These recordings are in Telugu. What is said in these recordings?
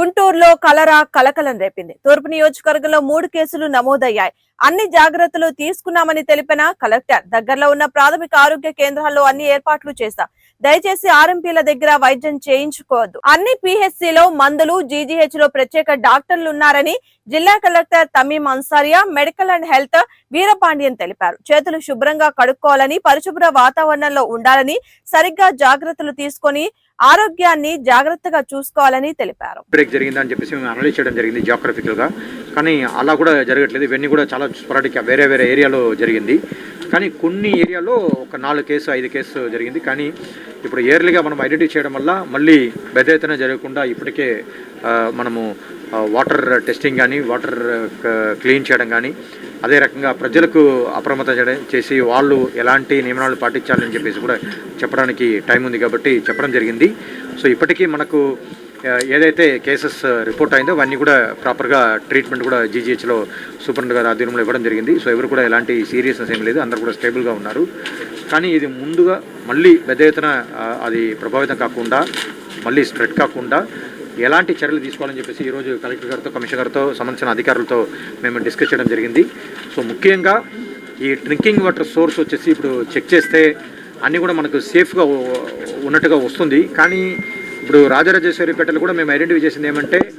గుంటూరులో కలరా కలకలం రేపింది. తూర్పు నియోజకవర్గంలో మూడు కేసులు నమోదయ్యాయి. అన్ని జాగ్రత్తలు తీసుకున్నామని తెలిపిన కలెక్టర్ దగ్గరలో ఉన్న ప్రాథమిక ఆరోగ్య కేంద్రాల్లో అన్ని ఏర్పాట్లు చేశా. దయచేసి ఆర్ఎంపీల దగ్గర వైద్యం చేయించుకోవద్దు. అన్ని పిహెచ్సిలో లో మందులు జీజీహెచ్లో ప్రత్యేక డాక్టర్లు ఉన్నారని జిల్లా collector Tamim Ansariya medical and health Veerapandian తెలిపారు. చేతులు శుభ్రంగా కడుక్కోవాలని పరిశుభ్ర వాతావరణంలో ఉండాలని సరిగ్గా జాగ్రత్తలు తీసుకొని ఆరోగ్యాన్ని జాగ్రత్తగా చూసుకోవాలని తెలిపారు. బ్రేక్ జరిగిందని చెప్పేసి మేము అనలైజ్ చేయడం జరిగింది జాగ్రఫికల్గా కానీ అలా కూడా జరగట్లేదు. ఇవన్నీ కూడా చాలా స్పొరాటిక్ వేరే వేరే ఏరియాలో జరిగింది. కానీ కొన్ని ఏరియాలో ఒక నాలుగు కేసు ఐదు కేసు జరిగింది. కానీ ఇప్పుడు ఇయర్లీగా మనం ఐడెంటిఫై చేయడం వల్ల మళ్ళీ పెద్ద ఎత్తున జరగకుండా ఇప్పటికే మనము వాటర్ టెస్టింగ్ కానీ వాటర్ క్లీన్ చేయడం కానీ అదే రకంగా ప్రజలకు అప్రమత్తం చేయడం చేసి వాళ్ళు ఎలాంటి నియమనాలు పాటించాలని చెప్పేసి కూడా చెప్పడానికి టైం ఉంది కాబట్టి చెప్పడం జరిగింది. సో ఇప్పటికీ మనకు ఏదైతే కేసెస్ రిపోర్ట్ అయిందో అవన్నీ కూడా ప్రాపర్గా ట్రీట్మెంట్ కూడా జీజీహెచ్లో సూపరింట్ గారి ఆధ్వర్యంలో ఇవ్వడం జరిగింది. సో ఎవరు కూడా ఎలాంటి సీరియస్నెస్ ఏం లేదు. అందరూ కూడా స్టేబుల్గా ఉన్నారు. కానీ ఇది ముందుగా మళ్ళీ పెద్ద ఎత్తున అది ప్రభావితం కాకుండా మళ్ళీ స్ప్రెడ్ కాకుండా ఎలాంటి చర్యలు తీసుకోవాలని చెప్పేసి ఈరోజు కలెక్టర్ గారితో కమిషనర్ గారితో సంబంధించిన అధికారులతో మేము డిస్కస్ చేయడం జరిగింది. సో ముఖ్యంగా ఈ డ్రింకింగ్ వాటర్ సోర్స్ వచ్చేసి ఇప్పుడు చెక్ చేస్తే అన్నీ కూడా మనకు సేఫ్గా ఉన్నట్టుగా వస్తుంది. కానీ ఇప్పుడు రాజరాజేశ్వరిపేటలో కూడా మేము ఐడెంటిఫై చేసింది ఏమంటే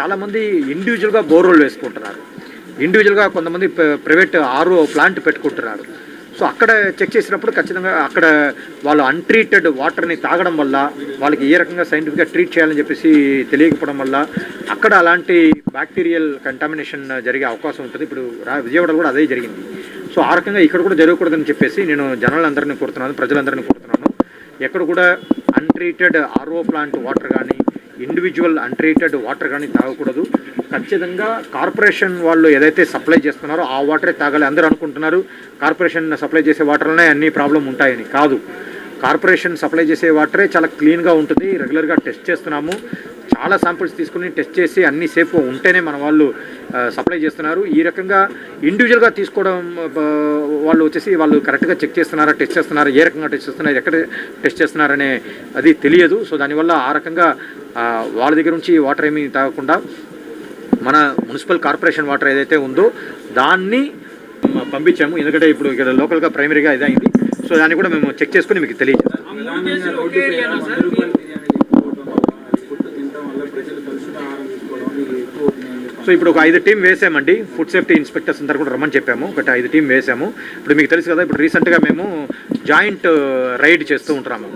చాలామంది ఇండివిజువల్గా బోర్వెల్ వేసుకుంటున్నారు. ఇండివిజువల్గా కొంతమంది ప్ర- ప్రైవేట్ ఆర్ఓ ప్లాంట్ పెట్టుకుంటున్నారు. సో అక్కడ చెక్ చేసినప్పుడు ఖచ్చితంగా అక్కడ వాళ్ళు అన్ట్రీటెడ్ వాటర్ని తాగడం వల్ల వాళ్ళకి ఏ రకంగా సైంటిఫిక్గా ట్రీట్ చేయాలని చెప్పేసి తెలియకపోవడం వల్ల అక్కడ అలాంటి బ్యాక్టీరియల్ కంటామినేషన్ జరిగే అవకాశం ఉంటుంది. ఇప్పుడు రా- విజయవాడలో కూడా అదే జరిగింది. సో ఆ రకంగా ఇక్కడ కూడా జరగకూడదని చెప్పేసి నేను జనాలందరినీ కోరుతున్నాను ప్రజలందరినీ కోరుతున్నాను. ఎక్కడ కూడా అన్ట్రీటెడ్ ఆర్ఓ ప్లాంట్ వాటర్ కానీ ఇండివిజువల్ అన్ట్రీటెడ్ వాటర్ కానీ తాగకూడదు. ఖచ్చితంగా కార్పొరేషన్ వాళ్ళు ఏదైతే సప్లై చేస్తున్నారో ఆ వాటరే తాగాలి. అందరూ అనుకుంటున్నారు కార్పొరేషన్ సప్లై చేసే వాటర్లోనే అన్ని ప్రాబ్లం ఉంటాయని. కాదు. కార్పొరేషన్ సప్లై చేసే వాటరే చాలా క్లీన్గా ఉంటుంది. రెగ్యులర్గా టెస్ట్ చేస్తున్నాము. చాలా శాంపుల్స్ తీసుకుని టెస్ట్ చేసి అన్ని సేఫ్ ఉంటేనే మన వాళ్ళు సప్లై చేస్తున్నారు. ఈ రకంగా ఇండివిజువల్గా తీసుకోవడం వాళ్ళు వచ్చేసి వాళ్ళు కరెక్ట్గా చెక్ చేస్తున్నారా టెస్ట్ చేస్తున్నారా ఏ రకంగా టెస్ట్ చేస్తున్నారు ఎక్కడ టెస్ట్ చేస్తున్నారనే అది తెలియదు. సో దానివల్ల ఆ రకంగా వాళ్ళ దగ్గర నుంచి వాటర్ ఏమీ తాగకుండా మన మున్సిపల్ కార్పొరేషన్ వాటర్ ఏదైతే ఉందో దాన్ని పంపించాము. ఎందుకంటే ఇప్పుడు ఇక్కడ లోకల్గా ప్రైమరీగా ఇదైంది. సో దాన్ని కూడా మేము చెక్ చేసుకుని మీకు తెలియజేస్తాం. సో ఇప్పుడు ఒక ఐదు టీం వేసామండి. ఫుడ్ సేఫ్టీ ఇన్స్పెక్టర్స్ అందరు కూడా రమ్మని చెప్పాము. ఒకటి ఐదు టీం వేసాము. ఇప్పుడు మీకు తెలుసు కదా ఇప్పుడు రీసెంట్గా మేము జాయింట్ రైడ్ చేస్తూ ఉంటున్నాము.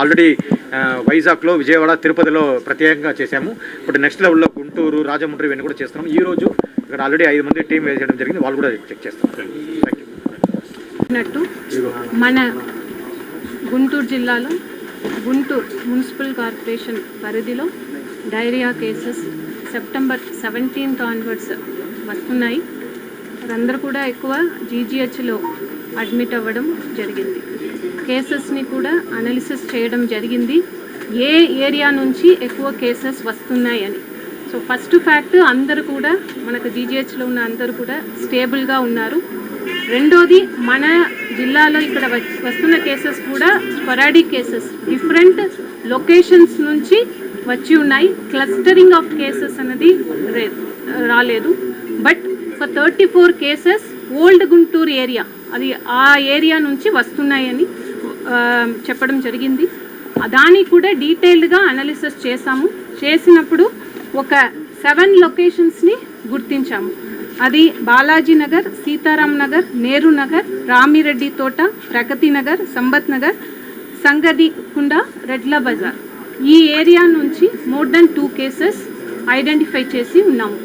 ఆల్రెడీ వైజాగ్లో విజయవాడ తిరుపతిలో ప్రత్యేకంగా చేశాము. ఇప్పుడు నెక్స్ట్ లెవెల్లో గుంటూరు రాజమండ్రి ఇవన్నీ కూడా చేస్తున్నాము. ఈ రోజు ఇక్కడ ఆల్రెడీ ఐదు మంది టీం వేసేయడం జరిగింది. వాళ్ళు కూడా చెక్ చేస్తాం మన గుంటూరు జిల్లాలో గుంటూరు మున్సిపల్ కార్పొరేషన్ పరిధిలో diarrhoea cases September seventeenth onwards వస్తున్నాయి. అందరూ కూడా ఎక్కువ జీజీహెచ్లో అడ్మిట్ అవ్వడం జరిగింది. కేసెస్ని కూడా అనాలిసిస్ చేయడం జరిగింది. ఏ ఏరియా నుంచి ఎక్కువ కేసెస్ వస్తున్నాయని సో ఫస్ట్ ఫ్యాక్ట్ అందరూ కూడా మనకు జీజీహెచ్లో ఉన్న అందరూ కూడా స్టేబుల్గా ఉన్నారు. రెండోది మన జిల్లాలో ఇక్కడ వస్తున్న కేసెస్ కూడా స్పొరాడిక్ కేసెస్. డిఫరెంట్ లొకేషన్స్ నుంచి వచ్చి ఉన్నాయి. క్లస్టరింగ్ ఆఫ్ కేసెస్ అనేది రాలేదు. బట్ ఒక thirty four cases old Guntur area అది ఆ ఏరియా నుంచి వస్తున్నాయని చెప్పడం జరిగింది. దానికి కూడా డీటెయిల్డ్గా అనాలిసిస్ చేశాము. చేసినప్పుడు ఒక సెవెన్ లొకేషన్స్ని గుర్తించాము. అది బాలాజీ నగర్ సీతారాం నగర్ నేరు నగర్ రామిరెడ్డి తోట ప్రగతి నగర్ సంబత్ నగర్ సంగదికుండ రెడ్ల బజార్. ఈ ఏరియా నుంచి more than two cases identify చేసి ఉన్నాము.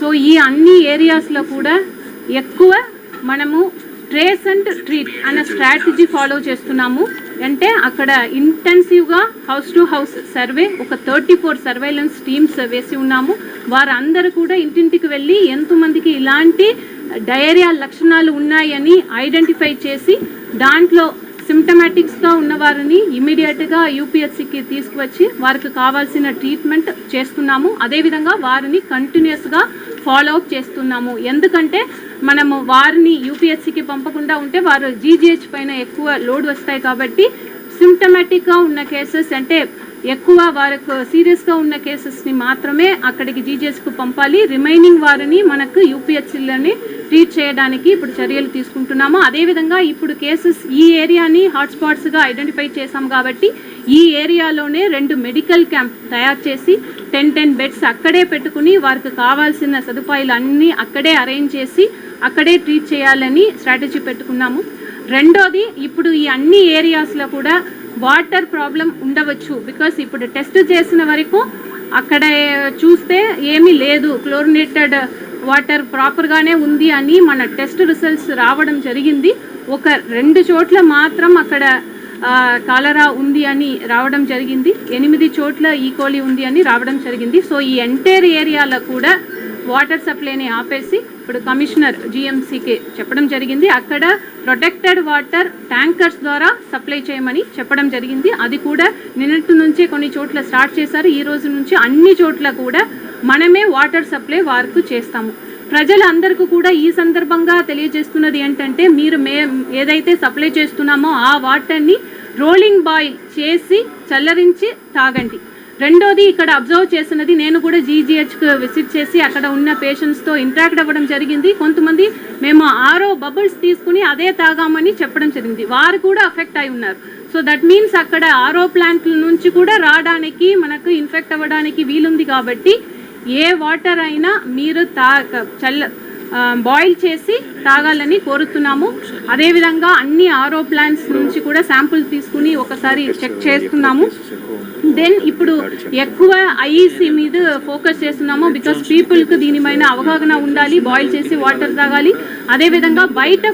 సో ఈ అన్ని ఏరియాస్లో కూడా ఎక్కువ మనము ట్రేస్ అండ్ ట్రీట్ అనే స్ట్రాటజీ ఫాలో చేస్తున్నాము. అంటే అక్కడ ఇంటెన్సివ్గా హౌస్ టు హౌస్ సర్వే ఒక థర్టీ ఫోర్ సర్వైలెన్స్ టీమ్స్ వేసి ఉన్నాము. వారందరూ కూడా ఇంటింటికి వెళ్ళి ఎంతమందికి ఇలాంటి డయేరియా లక్షణాలు ఉన్నాయని ఐడెంటిఫై చేసి దాంట్లో సిమ్టమాటిక్స్గా ఉన్న వారిని ఇమీడియట్గా యూపీఎస్సికి తీసుకువచ్చి వారికి కావాల్సిన ట్రీట్మెంట్ చేస్తున్నాము. అదేవిధంగా వారిని కంటిన్యూస్గా ఫాలో అప్ చేస్తున్నాము. ఎందుకంటే మనము వారిని యూపీఎస్సికి పంపకుండా ఉంటే వారు జీజీహెచ్ పైన ఎక్కువ లోడ్ వస్తాయి కాబట్టి సిమ్టమాటిక్గా ఉన్న కేసెస్ అంటే ఎక్కువ వారికి సీరియస్గా ఉన్న కేసెస్ని మాత్రమే అక్కడికి జీజీఎస్కు పంపాలి. రిమైనింగ్ వారిని మనకు యూపీఎస్సీలోని ట్రీట్ చేయడానికి ఇప్పుడు చర్యలు తీసుకుంటున్నాము అదేవిధంగా ఇప్పుడు కేసెస్ ఈ ఏరియాని హాట్స్పాట్స్గా ఐడెంటిఫై చేశాం కాబట్టి ఈ ఏరియాలోనే రెండు మెడికల్ క్యాంప్ తయారు చేసి టెన్ టెన్ బెడ్స్ అక్కడే పెట్టుకుని వారికి కావాల్సిన సదుపాయాలు అన్నీ అక్కడే అరేంజ్ చేసి అక్కడే ట్రీట్ చేయాలని స్ట్రాటజీ పెట్టుకున్నాము. రెండోది ఇప్పుడు ఈ అన్ని ఏరియాస్లో కూడా వాటర్ ప్రాబ్లం ఉండవచ్చు బికాస్ ఇప్పుడు టెస్ట్ చేసిన వరకు అక్కడ చూస్తే ఏమీ లేదు. క్లోరినేటెడ్ వాటర్ ప్రాపర్గానే ఉంది అని మన టెస్ట్ రిజల్ట్స్ రావడం జరిగింది. ఒక రెండు చోట్ల మాత్రం అక్కడ కాలరా ఉంది అని రావడం జరిగింది. ఎనిమిది చోట్ల ఈకోలి ఉంది అని రావడం జరిగింది. సో ఈ ఎంటైర్ ఏరియాలో కూడా వాటర్ సప్లైని ఆపేసి ఇప్పుడు కమిషనర్ జిఎంసీకి చెప్పడం జరిగింది. అక్కడ ప్రొటెక్టెడ్ వాటర్ ట్యాంకర్స్ ద్వారా సప్లై చేయమని చెప్పడం జరిగింది. అది కూడా నిన్నటి నుంచే కొన్ని చోట్ల స్టార్ట్ చేశారు. ఈ రోజు నుంచి అన్ని చోట్ల కూడా మనమే వాటర్ సప్లై వారికి చేస్తాము. ప్రజలందరికీ కూడా ఈ సందర్భంగా తెలియజేస్తున్నది ఏంటంటే మీరు మే ఏదైతే సప్లై చేస్తున్నామో ఆ వాటర్ని రోలింగ్ బాయిల్ చేసి చల్లరించి తాగండి. రెండోది ఇక్కడ అబ్జర్వ్ చేసినది నేను కూడా జీజీహెచ్కి విజిట్ చేసి అక్కడ ఉన్న పేషెంట్స్తో ఇంటరాక్ట్ అవ్వడం జరిగింది. కొంతమంది మేము ఆరో బబుల్స్ తీసుకుని అదే తాగామని చెప్పడం జరిగింది. వారు కూడా అఫెక్ట్ అయి ఉన్నారు. సో దట్ మీన్స్ అక్కడ ఆరో ప్లాంట్ల నుంచి కూడా రావడానికి మనకు ఇన్ఫెక్ట్ అవ్వడానికి వీలుంది కాబట్టి ఏ వాటర్ అయినా మీరు తా చల్ల బాయిల్ చేసి తాగాలని కోరుతున్నాము. అదేవిధంగా అన్ని ఆరో ప్లాంట్స్ నుంచి కూడా శాంపుల్ తీసుకుని ఒకసారి చెక్ చేస్తున్నాము. దెన్ ఇప్పుడు ఎక్కువ ఐఈసీ మీద ఫోకస్ చేస్తున్నాము. బికాస్ పీపుల్కి దీనిపైన అవగాహన ఉండాలి బాయిల్ చేసి వాటర్ తాగాలి. అదేవిధంగా బయట